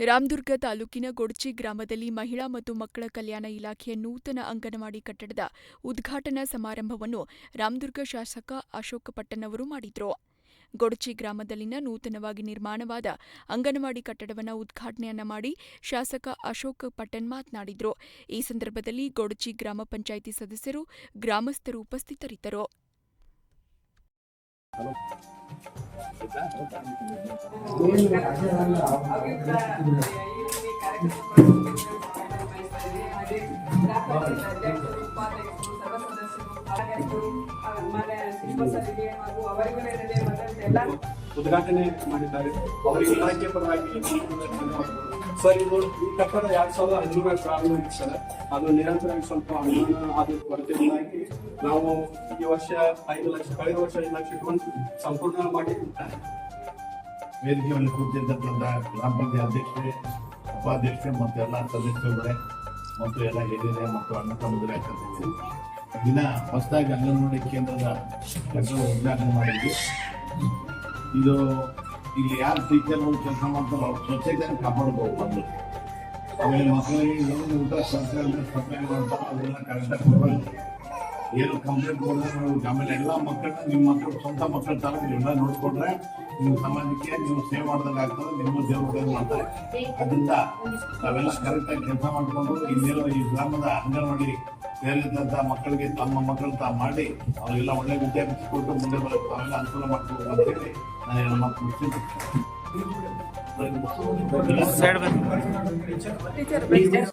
ರಾಮದುರ್ಗ ತಾಲೂಕಿನ ಗೊಡ್ಚಿ ಗ್ರಾಮದಲ್ಲಿ ಮಹಿಳಾ ಮತ್ತು ಮಕ್ಕಳ ಕಲ್ಯಾಣ ಇಲಾಖೆಯ ನೂತನ ಅಂಗನವಾಡಿ ಕಟ್ಟಡದ ಉದ್ಘಾಟನಾ ಸಮಾರಂಭವನ್ನು ರಾಮದುರ್ಗ ಶಾಸಕ ಅಶೋಕ ಪಟ್ಟಣವರು ಮಾಡಿದರು. ಗೊಡಚಿ ಗ್ರಾಮದಲ್ಲಿನ ನೂತನವಾಗಿ ನಿರ್ಮಾಣವಾದ ಅಂಗನವಾಡಿ ಕಟ್ಟಡವನ್ನು ಉದ್ಘಾಟನೆಯನ್ನ ಮಾಡಿ ಶಾಸಕ ಅಶೋಕ್ ಪಟ್ಟಣ್ ಮಾತನಾಡಿದರು. ಈ ಸಂದರ್ಭದಲ್ಲಿ ಗೊಡಚಿ ಗ್ರಾಮ ಪಂಚಾಯಿತಿ ಸದಸ್ಯರು ಗ್ರಾಮಸ್ಥರು ಉಪಸ್ಥಿತರಿದ್ದರು. Gracias. ಎಲ್ಲ ಉದ್ಘಾಟನೆ ಮಾಡಿದ್ದಾರೆ. ಅವರಿಗೆ ಇಲಾಖೆ ಪರವಾಗಿ ಸರ್ ಇದು ಈ ಕಟ್ಟಡ ಎರಡ್ ಸಾವಿರದ ಹದಿಮೂರರಲ್ಲಿ ಪ್ರಾರಂಭ ಸರ್. ಅದು ನಿರಂತರವಾಗಿ ಸ್ವಲ್ಪ ಅನುದಾನ ಅದು ಕೊರತೆಯಿಂದಾಗಿ ನಾವು ಈ ವರ್ಷ ಐದು ಲಕ್ಷ ಕಳೆದ ವರ್ಷ ಐದು ಲಕ್ಷ ಇಟ್ಕೊಂಡು ಸಂಪೂರ್ಣ ಮಾಡಿ ವೇದಿಕೆಯಲ್ಲಿ ಕೂತಿರ್ತಕ್ಕಂಥ ಗ್ರಾಮ ಪಂಚಾಯತ್ ಅಧ್ಯಕ್ಷರೇ ಉಪಾಧ್ಯಕ್ಷರೇ ಮತ್ತು ಎಲ್ಲ ಸದಸ್ಯರುಗಳೇ ಮತ್ತು ಎಲ್ಲ ಹಿರಿಯರೇ ಮತ್ತು ಅಣ್ಣ ಕರೆದಿದ್ದೀವಿ ದಿನ ಹೊಸದಾಗಿ ಅಂಗನವಾಡಿ ಕೇಂದ್ರದ ಕಟ್ಟಡ ಉದ್ಘಾಟನೆ ಮಾಡಿದ್ವಿ. ಇದು ಇಲ್ಲಿ ಯಾರು ಟೀಚರ್ ಕೆಲಸ ಮಾಡ್ತಾರೋ ಅವ್ರು ಸ್ವಚ್ಛತೆಯನ್ನು ಕಾಪಾಡ್ಬೋದು ಬಂದು ಆಮೇಲೆ ಮಕ್ಕಳಿಗೆ ಏನು ಊಟ ಸರ್ಕಾರ ಸಪ್ಲೈ ಮಾಡ್ತಾರೋ ಅದನ್ನ ಕರೆಕ್ಟಾಗಿ ಕೊಡಬೇಕು ಏನು ಕಂಪ್ಲೇಂಟ್ ಕೊಡೋದು ನೋಡ್ಬೇಕು ಆಮೇಲೆ ಎಲ್ಲ ಮಕ್ಕಳನ್ನ ನಿಮ್ಮ ಮಕ್ಕಳು, ಸ್ವಂತ ಮಕ್ಕಳ ತರ ಎಲ್ಲ ನೋಡಿಕೊಂಡ್ರೆ ನಿಮ್ಮ ಸಮಾಜಕ್ಕೆ ನೀವು ಸೇವೆ ಮಾಡ್ದಂಗೆ ಆಗ್ತದೆ, ನಿಮ್ಮ ದೇವ್ರ ಮಾಡ್ತಾರೆ. ಅದರಿಂದ ನಾವೆಲ್ಲ ಕರೆಕ್ಟಾಗಿ ಕೆಲಸ ಮಾಡಿಕೊಂಡು ಇನ್ನೇನೋ ಈ ಗ್ರಾಮದ ಅಂಗನವಾಡಿ ಸೇರಿದಂತ ಮಕ್ಕಳಿಗೆ ತಮ್ಮ ಮಕ್ಕಳು ತಾವು ಮಾಡಿ ಅವರಿಗೆಲ್ಲ ಒಳ್ಳೆ ವಿದ್ಯಾಭ್ಯಾಸ ಕೊಟ್ಟು ಮುಂದೆ ಬರೋಕ್ಕೆ ತಾವೆಲ್ಲ ಅನುಕೂಲ ಮಾಡ್ಕೊಬೇಕು ಅಂತ ಹೇಳಿ ನಾನು ಎರಡು ಮಾತು ಮುಗಿಸ್ತೀನಿ. ಟೀಚರ್